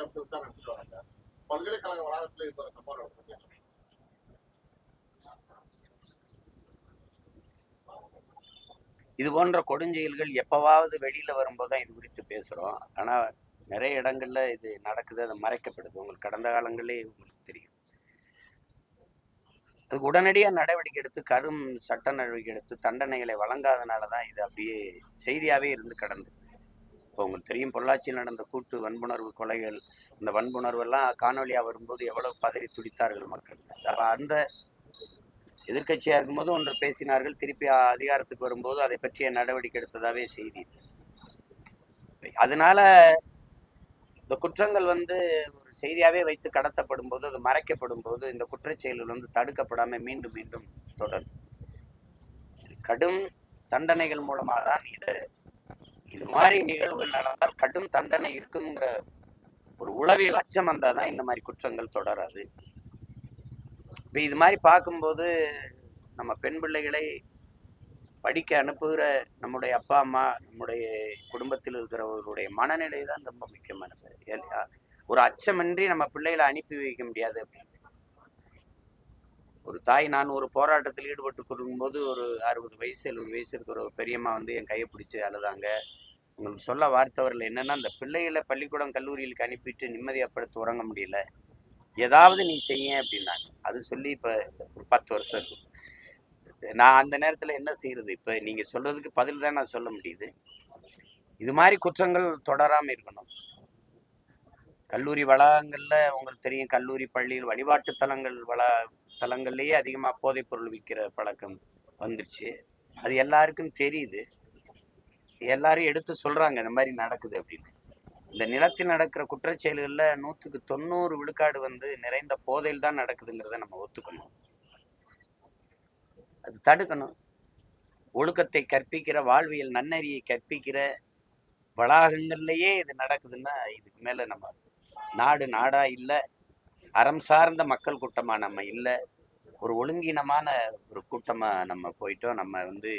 நடத்திட்டு வராங்க பல்கலைக்கழக வளாகத்தில் இது சம்பவம் இது போன்ற கொடுஞ்செயல்கள் எப்பவாவது வெளியில வரும்போது தான் இது குறித்து பேசுறோம். ஆனா நிறைய இடங்கள்ல இது நடக்குது அது மறைக்கப்படுது. உங்களுக்கு கடந்த காலங்களே உங்களுக்கு தெரியும். அதுக்கு உடனடியாக நடவடிக்கை எடுத்து கரும் சட்ட நடவடிக்கை எடுத்து தண்டனைகளை வழங்காதனால தான் இது அப்படியே செய்தியாவே இருந்து கடந்துருது. இப்போ உங்களுக்கு தெரியும் பொள்ளாச்சியில் நடந்த கூட்டு வன்புணர்வு கொலைகள் இந்த வன்புணர்வு எல்லாம் வரும்போது எவ்வளவு பதறி துடித்தார்கள் மக்கள். அந்த எதிர்கட்சியாக இருக்கும்போது ஒன்று பேசினார்கள் திருப்பி அதிகாரத்துக்கு வரும்போது அதை பற்றிய நடவடிக்கை எடுத்ததாகவே செய்தி. அதனால இந்த குற்றங்கள் வந்து ஒரு செய்தியாகவே வைத்து கடத்தப்படும் போது அது மறைக்கப்படும் போது இந்த குற்றச்செயல்கள் வந்து தடுக்கப்படாமல் மீண்டும் மீண்டும் தொடரும். கடும் தண்டனைகள் மூலமாக தான் இது இது மாதிரி நிகழ்வுகள் நடந்தால் கடும் தண்டனை இருக்குங்கிற ஒரு உளவியல் அச்சம் வந்தால் தான் இந்த மாதிரி குற்றங்கள் தொடராது. இப்போ இது மாதிரி பார்க்கும்போது நம்ம பெண் பிள்ளைகளை படிக்க அனுப்புகிற நம்முடைய அப்பா அம்மா நம்முடைய குடும்பத்தில் இருக்கிறவர்களுடைய மனநிலை தான் ரொம்ப முக்கியமானது. ஏன், ஒரு அச்சமின்றி நம்ம பிள்ளைகளை அனுப்பி வைக்க முடியாது அப்படின்னு. ஒரு தாய் நான் ஒரு போராட்டத்தில் ஈடுபட்டு கொடுக்கும்போது ஒரு அறுபது வயசு எழுபது வயசு இருக்கிற ஒரு பெரியம்மா வந்து என் கையை பிடிச்சி அழுதாங்க. உங்களுக்கு சொல்ல வார்த்தை வரல என்னன்னா அந்த பிள்ளைகளை பள்ளிக்கூடம் கல்லூரிகளுக்கு அனுப்பிட்டு நிம்மதியாக படுத்து உறங்க முடியல. ஏதாவது நீ செய்ய அப்படின்னாங்க. அது சொல்லி இப்போ ஒரு பத்து வருஷம் இருக்கும் நான் அந்த நேரத்தில் என்ன செய்யறது இப்போ நீங்கள் சொல்றதுக்கு பதில் தான் நான் சொல்ல முடியுது. இது மாதிரி குற்றங்கள் தொடராமல் இருக்கணும். கல்லூரி வளாகங்களில் உங்களுக்கு தெரியும் கல்லூரி பள்ளியில் வழிபாட்டு தலங்கள் வள தலங்கள்லேயே அதிகமாக போதைப் பொருள் விற்கிற பழக்கம் வந்துருச்சு. அது எல்லாருக்கும் தெரியுது. எல்லாரும் எடுத்து சொல்றாங்க இந்த மாதிரி நடக்குது அப்படின்னு. இந்த நிலத்தில் நடக்கிற குற்றச் செயல்களில் நூற்றுக்கு தொண்ணூறு விழுக்காடு வந்து நிறைந்த போதையில் தான் நடக்குதுங்கிறத நம்ம ஒத்துக்கணும். அது தடுக்கணும். ஒழுக்கத்தை கற்பிக்கிற வாழ்வியல் நன்னறியை கற்பிக்கிற வளாகங்கள்லயே இது நடக்குதுன்னா இதுக்கு மேல நம்ம நாடு நாடா இல்லை அறம் சார்ந்த மக்கள் கூட்டமா நம்ம இல்லை ஒரு ஒழுங்கினமான ஒரு கூட்டமா நம்ம போயிட்டோம். நம்ம வந்து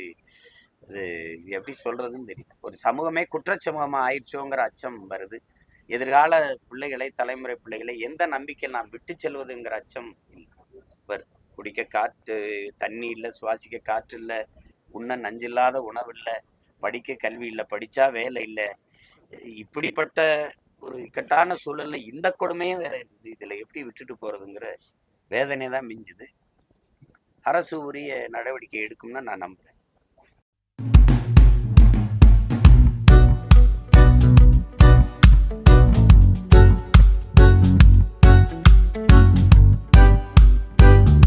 இது இது எப்படி சொல்றதுன்னு தெரியும் ஒரு சமூகமே குற்றச்சமூகமாக ஆயிடுச்சோங்கிற அச்சம் வருது. எதிர்கால பிள்ளைகளை தலைமுறை பிள்ளைகளை எந்த நம்பிக்கையில் நாம் விட்டு செல்வதுங்கிற அச்சம் வருது குடிக்க காற்று தண்ணி இல்லை சுவாசிக்க காற்று இல்லை உண்ண நஞ்சில்லாத உணவு இல்லை படிக்க கல்வி இல்லை படித்தா வேலை இல்லை. இப்படிப்பட்ட ஒரு இக்கட்டான சூழல்ல இந்த கொடுமையும் வேற இருக்குது. இதில் எப்படி விட்டுட்டு போகிறதுங்கிற வேதனை தான் மிஞ்சுது. அரசு உரிய நடவடிக்கை எடுக்கும்னு நான் நம்புகிறேன்